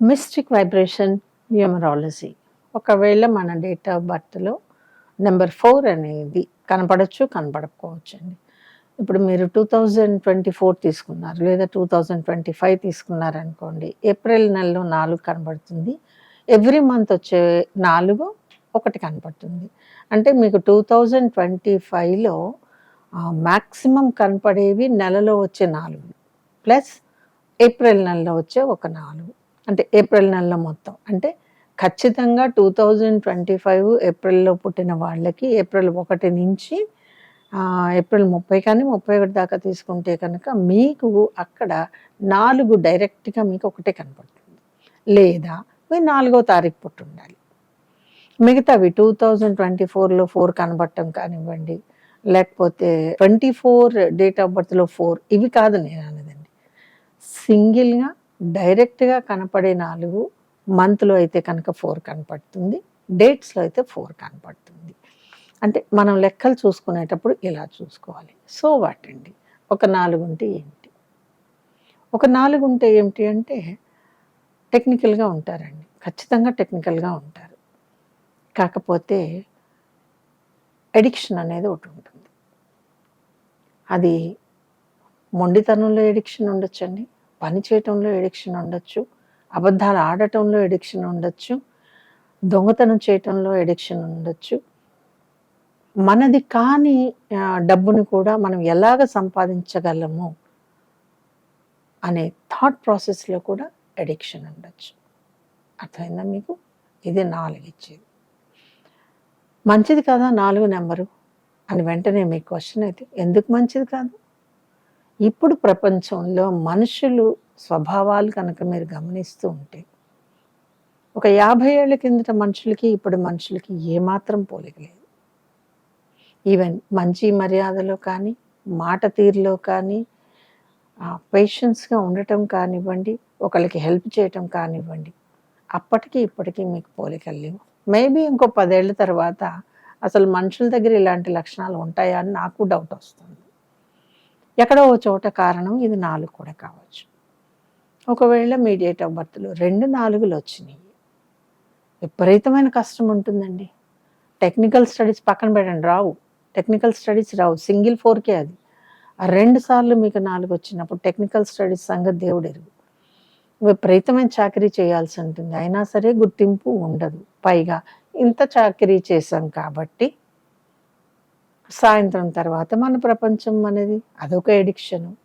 Mystic vibration numerology. ఒకవేళ మన date of బర్త్లో నెంబర్ ఫోర్ అనేది కనపడచ్చు కనపడకపోవచ్చు అండి ఇప్పుడు మీరు టూ థౌజండ్ ట్వంటీ ఫోర్ తీసుకున్నారు లేదా టూ థౌజండ్ ట్వంటీ ఫైవ్ తీసుకున్నారు అనుకోండి ఏప్రిల్ నెలలో నాలుగు కనబడుతుంది ఎవ్రీ మంత్ వచ్చే నాలుగు ఒకటి కనపడుతుంది. అంటే మీకు టూ థౌజండ్ ట్వంటీ ఫైవ్లో మ్యాక్సిమం కనపడేవి నెలలో వచ్చే నాలుగు ప్లస్ ఏప్రిల్ నెలలో వచ్చే ఒక నాలుగు. అంటే ఏప్రిల్ నెలలో మొత్తం. అంటే ఖచ్చితంగా టూ థౌజండ్ ట్వంటీ ఫైవ్ ఏప్రిల్లో పుట్టిన వాళ్ళకి ఏప్రిల్ ఒకటి నుంచి ఏప్రిల్ ముప్పై కానీ ముప్పై ఒకటి దాకా తీసుకుంటే కనుక మీకు అక్కడ నాలుగు డైరెక్ట్గా మీకు ఒకటే కనపడుతుంది. లేదా మీరు నాలుగో తారీఖు పుట్టి ఉండాలి. మిగతావి టూ థౌజండ్ ట్వంటీ ఫోర్లో ఫోర్ కనబడటం కానివ్వండి లేకపోతే ట్వంటీ ఫోర్ డేట్ ఆఫ్ బర్త్లో ఫోర్ ఇవి కాదు నేను అనేదండి. సింగిల్గా డైరెక్ట్గా కనపడే నాలుగు మంత్లో అయితే కనుక ఫోర్ కనపడుతుంది డేట్స్లో అయితే ఫోర్ కనపడుతుంది. అంటే మనం లెక్కలు చూసుకునేటప్పుడు ఇలా చూసుకోవాలి. సో వాట్ అండి ఒక నాలుగు ఉంటే ఏంటి? ఒక నాలుగు ఉంటే ఏమిటి అంటే టెక్నికల్గా ఉంటారండి ఖచ్చితంగా టెక్నికల్గా ఉంటారు. కాకపోతే ఎడిక్షన్ అనేది ఒకటి ఉంటుంది. అది మొండితనంలో ఎడిక్షన్ ఉండొచ్చండి పని చేయటంలో ఎడిక్షన్ ఉండొచ్చు అబద్ధాలు ఆడటంలో ఎడిక్షన్ ఉండొచ్చు దొంగతనం చేయటంలో ఎడిక్షన్ ఉండొచ్చు. మనది కాని డబ్బుని కూడా మనం ఎలాగ సంపాదించగలము అనే థాట్ ప్రాసెస్లో కూడా ఎడిక్షన్ ఉండొచ్చు. అర్థమైందా మీకు? ఇది నాలుగు ఇచ్చేది మంచిది కదా నాలుగు నెంబరు? అని వెంటనే మీ క్వశ్చన్ అయితే ఎందుకు మంచిది కాదు? ఇప్పుడు ప్రపంచంలో మనుషులు స్వభావాలు కనుక మీరు గమనిస్తూ ఉంటే ఒక యాభై ఏళ్ళ కిందట మనుషులకి ఇప్పుడు మనుషులకి ఏమాత్రం పోలిక లేదు. ఈవెన్ మంచి మర్యాదలో కానీ మాట తీరులో కానీ పేషెన్స్గా ఉండటం కానివ్వండి ఒకళ్ళకి హెల్ప్ చేయటం కానివ్వండి అప్పటికి ఇప్పటికీ మీకు పోలికలు లేవు. మేబీ ఇంకో పదేళ్ళ తర్వాత అసలు మనుషుల దగ్గర ఇలాంటి లక్షణాలు ఉంటాయా అని నాకు డౌట్ వస్తుంది. ఎక్కడో ఓ చోట కారణం ఇది నాలుగు కూడా కావచ్చు. ఒకవేళ మీ డేట్ ఆఫ్ బర్త్లో రెండు నాలుగులు వచ్చినాయి. విపరీతమైన కష్టం ఉంటుందండి. టెక్నికల్ స్టడీస్ పక్కన పెట్టండి రావు. టెక్నికల్ స్టడీస్ రావు. సింగిల్ ఫోర్కే అది. ఆ రెండు సార్లు మీకు నాలుగు వచ్చినప్పుడు టెక్నికల్ స్టడీస్ సంగతి దేవుడు ఎరుగు విపరీతమైన చాకరీ చేయాల్సి ఉంటుంది. అయినా సరే గుర్తింపు ఉండదు. పైగా ఇంత చాకరీ చేసాం కాబట్టి సాయంత్రం తర్వాత మన ప్రపంచం అనేది అదొక ఎడిక్షను.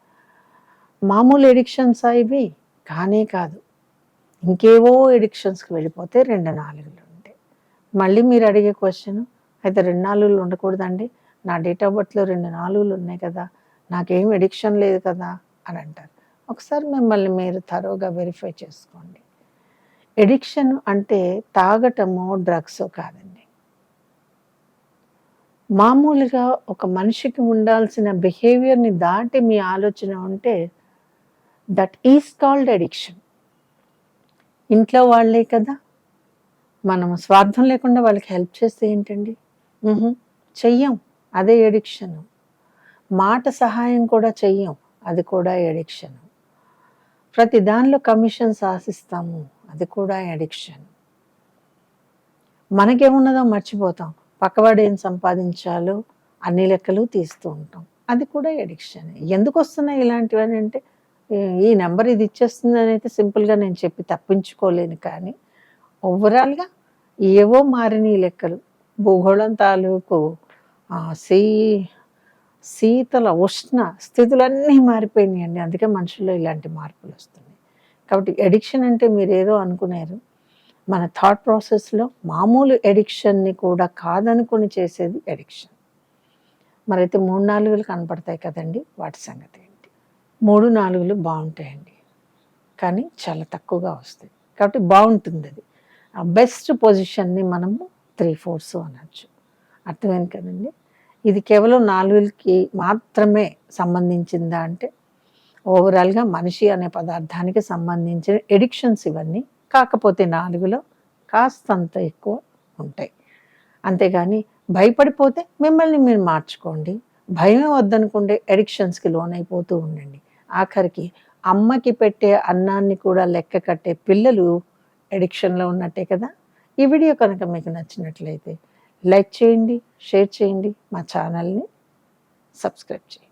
మామూలు ఎడిక్షన్స్ ఇవి కానే కాదు. ఇంకేవో ఎడిక్షన్స్కి వెళ్ళిపోతే రెండు నాలుగులు ఉంటాయి. మళ్ళీ మీరు అడిగే క్వశ్చన్ అయితే రెండు నాలుగులు ఉండకూడదండి. నా డేట్ ఆఫ్ బర్త్లో రెండు నాలుగులు ఉన్నాయి కదా నాకేం ఎడిక్షన్ లేదు కదా అని అంటారు. ఒకసారి మిమ్మల్ని మీరు తరోగా వెరిఫై చేసుకోండి. ఎడిక్షన్ అంటే తాగటము డ్రగ్స్ కాదండి. మామూలుగా ఒక మనిషికి ఉండాల్సిన బిహేవియర్ని దాటి మీ ఆలోచన ఉంటే దట్ ఈస్ కాల్డ్ ఎడిక్షన్ ఇంట్లో వాళ్ళే కదా. మనం స్వార్థం లేకుండా వాళ్ళకి హెల్ప్ చేస్తే ఏంటండి? చెయ్యం. అదే ఎడిక్షన్ మాట సహాయం కూడా చెయ్యం. అది కూడా ఎడిక్షన్ ప్రతి దానిలో కమిషన్స్ ఆశిస్తాము. అది కూడా ఎడిక్షన్ మనకేమున్నదో మర్చిపోతాం. పక్కవాడు ఏం సంపాదించాలో అన్ని లెక్కలు తీస్తూ ఉంటాం. అది కూడా ఎడిక్షన్. ఎందుకు వస్తున్నాయి ఇలాంటివని అంటే ఈ- నెంబర్ ఇది ఇచ్చేస్తుంది అని అయితే సింపుల్గా నేను చెప్పి తప్పించుకోలేను కానీ ఓవరాల్గా ఏవో మారిన ఈ లెక్కలు. భూగోళం తాలూకు సీ శీతల ఉష్ణ స్థితులన్నీ మారిపోయినాయండి. అందుకే మనుషుల్లో ఇలాంటి మార్పులు వస్తున్నాయి. కాబట్టి ఎడిక్షన్ అంటే మీరు ఏదో అనుకున్నారు మన థాట్ ప్రాసెస్లో మామూలు ఎడిక్షన్ని కూడా కాదనుకుని చేసేది ఎడిక్షన్ మరైతే మూడు నాలుగులు కనపడతాయి కదండి వాటి సంగతి ఏంటి? మూడు నాలుగులు బాగుంటాయండి కానీ చాలా తక్కువగా వస్తాయి. కాబట్టి బాగుంటుంది అది. ఆ బెస్ట్ పొజిషన్ని మనము త్రీ ఫోర్స్ అనొచ్చు. అర్థమైంది కదండి? ఇది కేవలం నాలుగులకి మాత్రమే సంబంధించిందా అంటే ఓవరాల్గా మనిషి అనే పదార్థానికి సంబంధించిన ఎడిక్షన్స్ ఇవన్నీ కాకపోతే నాలుగులో కాస్తంత ఎక్కువ ఉంటాయి. అంతేగాని భయపడిపోతే మిమ్మల్ని మీరు మార్చుకోండి. భయమే వద్దనుకుంటే ఎడిక్షన్స్కి లోనైపోతూ ఉండండి. ఆఖరికి అమ్మకి పెట్టే అన్నాన్ని కూడా లెక్క కట్టే పిల్లలు ఎడిక్షన్లో ఉన్నట్టే కదా? ఈ వీడియో కనుక మీకు నచ్చినట్లయితే లైక్ చేయండి షేర్ చేయండి మా ఛానల్ని సబ్స్క్రైబ్ చేయండి.